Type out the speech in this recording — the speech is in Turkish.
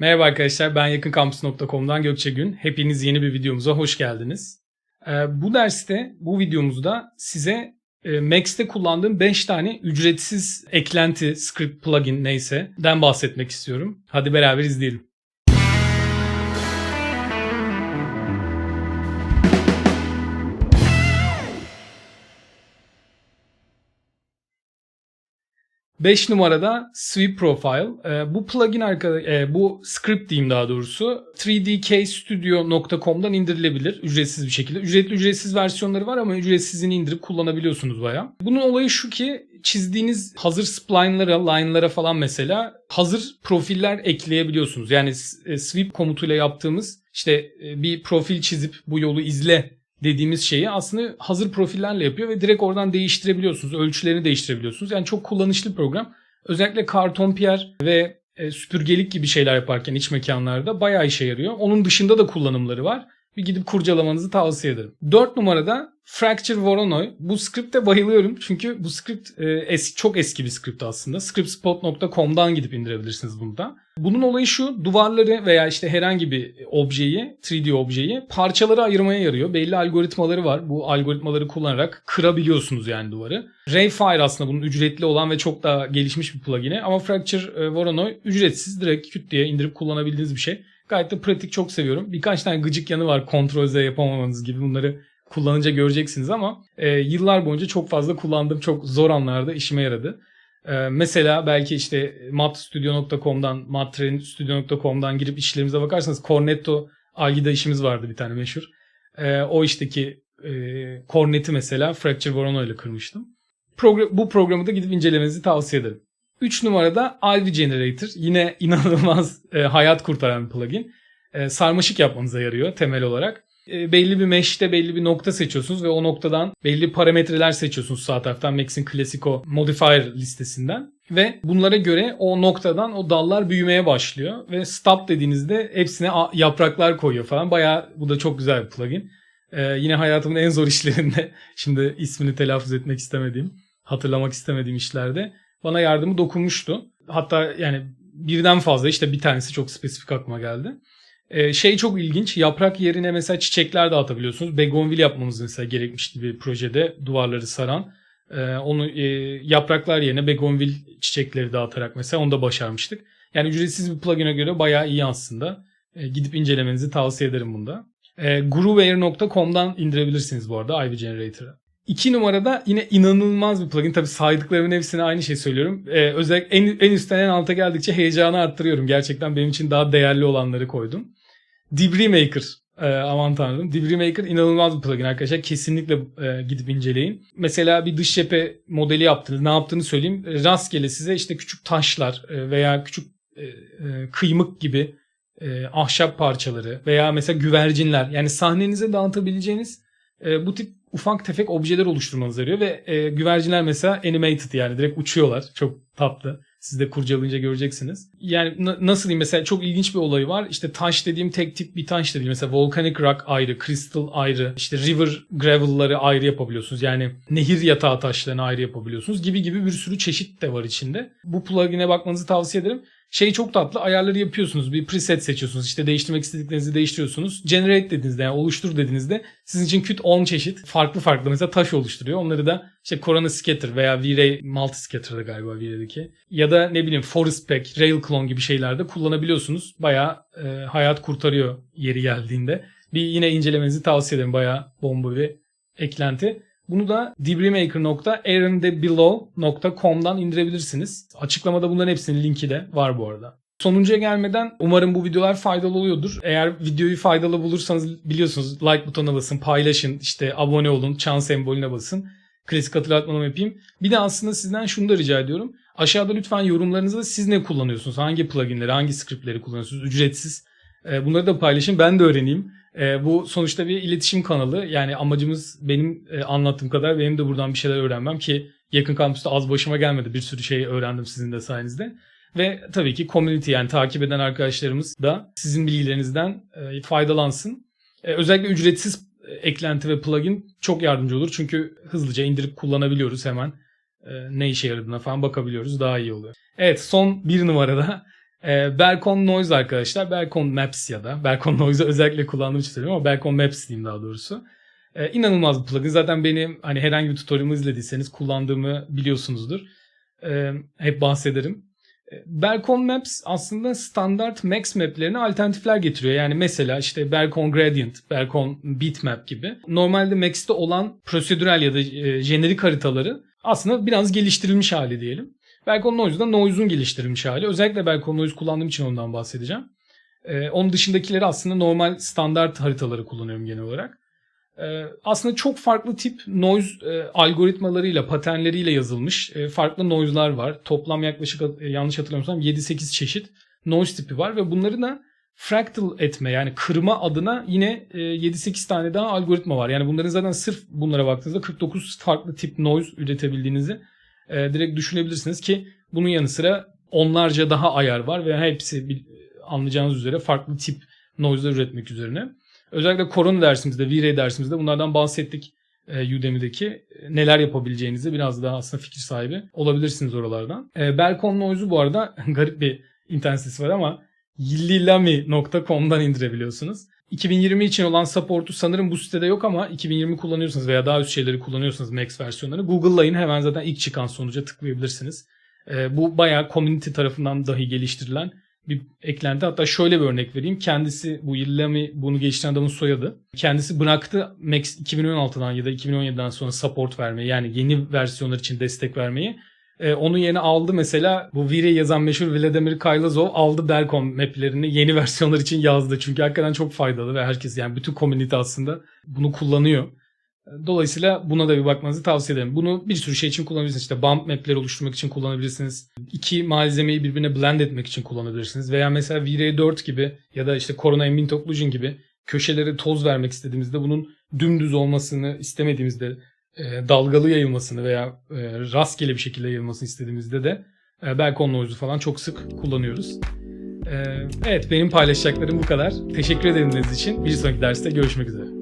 Merhaba arkadaşlar ben yakınkampüs.com'dan Gökçe Gün. Hepiniz yeni bir videomuza hoş geldiniz. Ee, bu derste, bu videomuzda size e, Max'te kullandığım 5 tane ücretsiz eklenti, script, plugin neyse den bahsetmek istiyorum. Hadi beraber izleyelim. Beş numarada Sweep Profile. Ee, bu plugin arka, e, bu script diyeyim daha doğrusu 3dkstudio.com'dan indirilebilir ücretsiz bir şekilde. Ücretli ücretsiz versiyonları var ama ücretsizini indirip kullanabiliyorsunuz baya. Bunun olayı şu ki çizdiğiniz hazır spline'lara, line'lara falan mesela hazır profiller ekleyebiliyorsunuz. Yani e, sweep komutuyla yaptığımız işte e, bir profil çizip bu yolu izle dediğimiz şeyi aslında hazır profillerle yapıyor ve direkt oradan değiştirebiliyorsunuz. Ölçülerini değiştirebiliyorsunuz. Yani çok kullanışlı bir program. Özellikle karton piyer ve e, süpürgelik gibi şeyler yaparken iç mekanlarda bayağı işe yarıyor. Onun dışında da kullanımları var. Bir gidip kurcalamanızı tavsiye ederim. 4 numarada Fracture Voronoi. Bu script'e bayılıyorum. Çünkü bu script e, eski, çok eski bir script aslında. Scriptspot.com'dan gidip indirebilirsiniz bunu da. Bunun olayı şu. Duvarları veya işte herhangi bir objeyi, 3D objeyi parçalara ayırmaya yarıyor. Belli algoritmaları var. Bu algoritmaları kullanarak kırabiliyorsunuz yani duvarı. Rayfire aslında bunun ücretli olan ve çok daha gelişmiş bir plugin'i. Ama Fracture e, Voronoi ücretsiz. Direkt küt diye indirip kullanabildiğiniz bir şey. Gayet de pratik çok seviyorum. Birkaç tane gıcık yanı var kontrol Z yapamamanız gibi bunları kullanınca göreceksiniz ama e, yıllar boyunca çok fazla kullandığım çok zor anlarda işime yaradı. E, mesela belki işte matstudio.com'dan, mattrendstudio.com'dan girip işlerimize bakarsanız Cornetto Algida işimiz vardı bir tane meşhur. E, o işteki e, korneti mesela Fracture Voronoi ile kırmıştım. Progr- bu programı da gidip incelemenizi tavsiye ederim. 3 numarada Alvi Generator. Yine inanılmaz e, hayat kurtaran bir plugin. E, sarmaşık yapmanıza yarıyor temel olarak. E, belli bir mesh'te belli bir nokta seçiyorsunuz ve o noktadan belli parametreler seçiyorsunuz sağ taraftan Max'in Classico Modifier listesinden. Ve bunlara göre o noktadan o dallar büyümeye başlıyor. Ve stop dediğinizde hepsine yapraklar koyuyor falan. Baya bu da çok güzel bir plugin. E, yine hayatımın en zor işlerinde şimdi ismini telaffuz etmek istemediğim, hatırlamak istemediğim işlerde bana yardımı dokunmuştu. Hatta yani birden fazla işte bir tanesi çok spesifik aklıma geldi. Ee, şey çok ilginç. Yaprak yerine mesela çiçekler dağıtabiliyorsunuz. Begonvil yapmamız mesela gerekmişti bir projede duvarları saran. Ee, onu e, yapraklar yerine begonvil çiçekleri dağıtarak mesela onu da başarmıştık. Yani ücretsiz bir plugin'e göre bayağı iyi aslında. Ee, gidip incelemenizi tavsiye ederim bunda. Ee, Grooveair.com'dan indirebilirsiniz bu arada Ivy Generator'ı. İki numarada yine inanılmaz bir plugin. Tabii saydıklarımın hepsine aynı şey söylüyorum. Ee, özellikle en, en üstten en alta geldikçe heyecanı arttırıyorum. Gerçekten benim için daha değerli olanları koydum. Debris Maker. Ee, aman tanrım. Debris Maker inanılmaz bir plugin arkadaşlar. Kesinlikle e, gidip inceleyin. Mesela bir dış cephe modeli yaptınız. Ne yaptığını söyleyeyim. Rastgele size işte küçük taşlar e, veya küçük e, e, kıymık gibi e, ahşap parçaları veya mesela güvercinler. Yani sahnenize dağıtabileceğiniz e, bu tip ufak tefek objeler oluşturmanızı yarıyor ve e, güvercinler mesela animated yani direkt uçuyorlar. Çok tatlı. Siz de kurcalayınca göreceksiniz. Yani nasıl diyeyim mesela çok ilginç bir olayı var. İşte taş dediğim tek tip bir taş da değil. Mesela volcanic rock ayrı, crystal ayrı, işte river gravel'ları ayrı yapabiliyorsunuz. Yani nehir yatağı taşlarını ayrı yapabiliyorsunuz gibi gibi bir sürü çeşit de var içinde. Bu plugin'e bakmanızı tavsiye ederim. Şey çok tatlı ayarları yapıyorsunuz. Bir preset seçiyorsunuz. İşte değiştirmek istediklerinizi değiştiriyorsunuz. Generate dediğinizde yani oluştur dediğinizde sizin için küt 10 çeşit farklı farklı mesela taş oluşturuyor. Onları da işte Corona Scatter veya V-Ray Multi Scatter'da galiba V-Ray'deki. Ya da ne bileyim Forest Pack, Rail Clone gibi şeylerde kullanabiliyorsunuz. Bayağı e, hayat kurtarıyor yeri geldiğinde. Bir yine incelemenizi tavsiye ederim. Bayağı bomba bir eklenti. Bunu da debrimaker.aaronthebelow.com'dan indirebilirsiniz. Açıklamada bunların hepsinin linki de var bu arada. Sonuncuya gelmeden umarım bu videolar faydalı oluyordur. Eğer videoyu faydalı bulursanız biliyorsunuz like butonuna basın, paylaşın, işte abone olun, çan sembolüne basın. Klasik hatırlatmamı yapayım. Bir de aslında sizden şunu da rica ediyorum. Aşağıda lütfen yorumlarınızda siz ne kullanıyorsunuz? Hangi pluginleri, hangi scriptleri kullanıyorsunuz? Ücretsiz. Bunları da paylaşın. Ben de öğreneyim. E, bu sonuçta bir iletişim kanalı. Yani amacımız benim e, anlattığım kadar benim de buradan bir şeyler öğrenmem ki yakın kampüste az başıma gelmedi. Bir sürü şey öğrendim sizin de sayenizde. Ve tabii ki community yani takip eden arkadaşlarımız da sizin bilgilerinizden e, faydalansın. E, özellikle ücretsiz eklenti ve plugin çok yardımcı olur. Çünkü hızlıca indirip kullanabiliyoruz hemen. E, ne işe yaradığına falan bakabiliyoruz. Daha iyi oluyor. Evet son bir numarada Ee, Belcon Noise arkadaşlar. Belcon Maps ya da. Belcon Noise'u özellikle kullandığım için söylüyorum ama Belcon Maps diyeyim daha doğrusu. Ee, inanılmaz bir plugin. Zaten benim hani herhangi bir tutorialımı izlediyseniz kullandığımı biliyorsunuzdur. Ee, hep bahsederim. Belcon Maps aslında standart Max map'lerine alternatifler getiriyor. Yani mesela işte Belcon Gradient, Belcon Bitmap gibi. Normalde Max'te olan prosedürel ya da e, jenerik haritaları aslında biraz geliştirilmiş hali diyelim. Belcon Noise'da Noise'un geliştirilmiş hali. Özellikle Belcon Noise kullandığım için ondan bahsedeceğim. Ee, onun dışındakileri aslında normal standart haritaları kullanıyorum genel olarak. Ee, aslında çok farklı tip noise e, algoritmalarıyla, paternleriyle yazılmış e, farklı noise'lar var. Toplam yaklaşık e, yanlış hatırlamıyorsam 7-8 çeşit noise tipi var ve bunları da fractal etme yani kırma adına yine e, 7-8 tane daha algoritma var. Yani bunların zaten sırf bunlara baktığınızda 49 farklı tip noise üretebildiğinizi e, direkt düşünebilirsiniz ki bunun yanı sıra onlarca daha ayar var ve hepsi anlayacağınız üzere farklı tip noise'lar üretmek üzerine. Özellikle korona dersimizde, V-Ray dersimizde bunlardan bahsettik e, Udemy'deki. E, Neler yapabileceğinizi biraz daha aslında fikir sahibi olabilirsiniz oralardan. E, Belcon Noise'u bu arada garip bir internet sitesi var ama yillilami.com'dan indirebiliyorsunuz. 2020 için olan support'u sanırım bu sitede yok ama 2020 kullanıyorsanız veya daha üst şeyleri kullanıyorsanız Max versiyonları Google'layın hemen zaten ilk çıkan sonuca tıklayabilirsiniz. E, bu bayağı community tarafından dahi geliştirilen bir eklenti. Hatta şöyle bir örnek vereyim. Kendisi bu Yillami bunu geliştiren adamın soyadı. Kendisi bıraktı Max 2016'dan ya da 2017'den sonra support vermeyi yani yeni versiyonlar için destek vermeyi. Ee, onun yerine aldı mesela bu Viri yazan meşhur Vladimir Kaylazov aldı Belcon maplerini yeni versiyonlar için yazdı. Çünkü hakikaten çok faydalı ve herkes yani bütün community aslında bunu kullanıyor. Dolayısıyla buna da bir bakmanızı tavsiye ederim. Bunu bir sürü şey için kullanabilirsiniz. İşte bump map'leri oluşturmak için kullanabilirsiniz. İki malzemeyi birbirine blend etmek için kullanabilirsiniz. Veya mesela V-Ray4 gibi ya da işte Corona Ambient Occlusion gibi köşelere toz vermek istediğimizde bunun dümdüz olmasını istemediğimizde e, dalgalı yayılmasını veya e, rastgele bir şekilde yayılmasını istediğimizde de e, Belcon Noise'u falan çok sık kullanıyoruz. E, evet benim paylaşacaklarım bu kadar. Teşekkür ederim için. Bir sonraki derste görüşmek üzere.